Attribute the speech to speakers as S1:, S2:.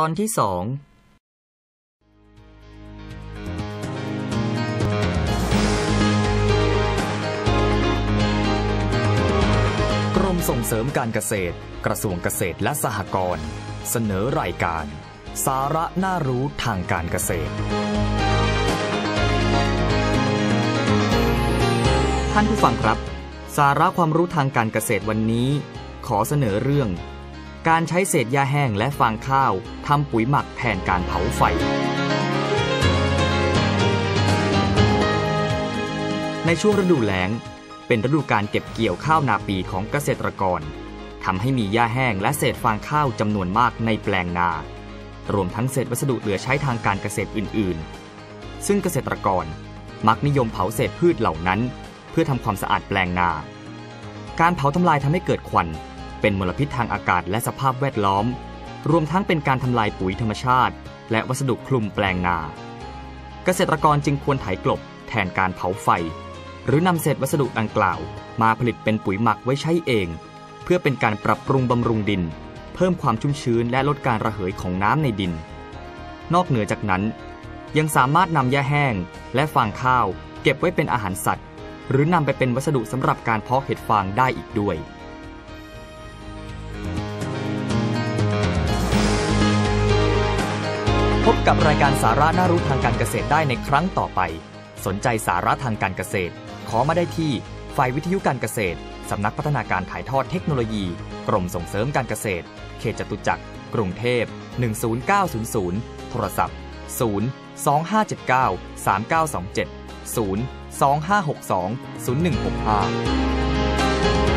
S1: ตอนที่สองกรมส่งเสริมการเกษตร กระทรวงเกษตรและสหกรณ์เสนอรายการ สาระน่ารู้ทางการเกษตร ท่านผู้ฟังครับ สาระความรู้ทางการเกษตรวันนี้ ขอเสนอเรื่อง การใช้เศษหญ้าแห้งและฟางข้าวทำปุ๋ยหมักแทนการเผาไฟ ในช่วงฤดูแล้ง เป็นฤดูการเก็บเกี่ยวข้าวนาปีของเกษตรกรทำให้มีหญ้าแห้งและเศษฟางข้าวจำนวนมากในแปลงนา รวมทั้งเศษวัสดุเหลือใช้ทางการเกษตรอื่น ๆ ซึ่งเกษตรกรมักนิยมเผาเศษพืชเหล่านั้น เพื่อทำความสะอาดแปลงนา การเผาทำลายทำให้เกิดควัน เป็นมลพิษทางอากาศและสภาพแวดล้อม รวมทั้งเป็นการทำลายปุ๋ยธรรมชาติ และวัสดุคลุมแปลงนา เกษตรกรจึงควรไถกลบแทนการเผาไฟ หรือนำเศษวัสดุดังกล่าว มาผลิตเป็นปุ๋ยหมักไว้ใช้เอง เพื่อเป็นการปรับปรุงบำรุงดิน เพิ่มความชุ่มชื้นและลดการระเหยของน้ำในดิน นอกเหนือจากนั้น ยังสามารถนำหญ้าแห้ง และฟางข้าว เก็บไว้เป็นอาหารสัตว์ หรือนำไปเป็นวัสดุสำหรับการเพาะเห็ดฟางได้อีกด้วย พบกับรายการสาระน่ารู้ทางการเกษตรได้ในครั้งต่อไป สนใจสาระทางการเกษตร ขอมาได้ที่ ฝ่ายวิทยุการเกษตร สำนักพัฒนาการถ่ายทอดเทคโนโลยี กรมส่งเสริมการเกษตร เขตจตุจักร กรุงเทพ 10900 โทรศัพท์ 0 2579 3927 0 2562 0165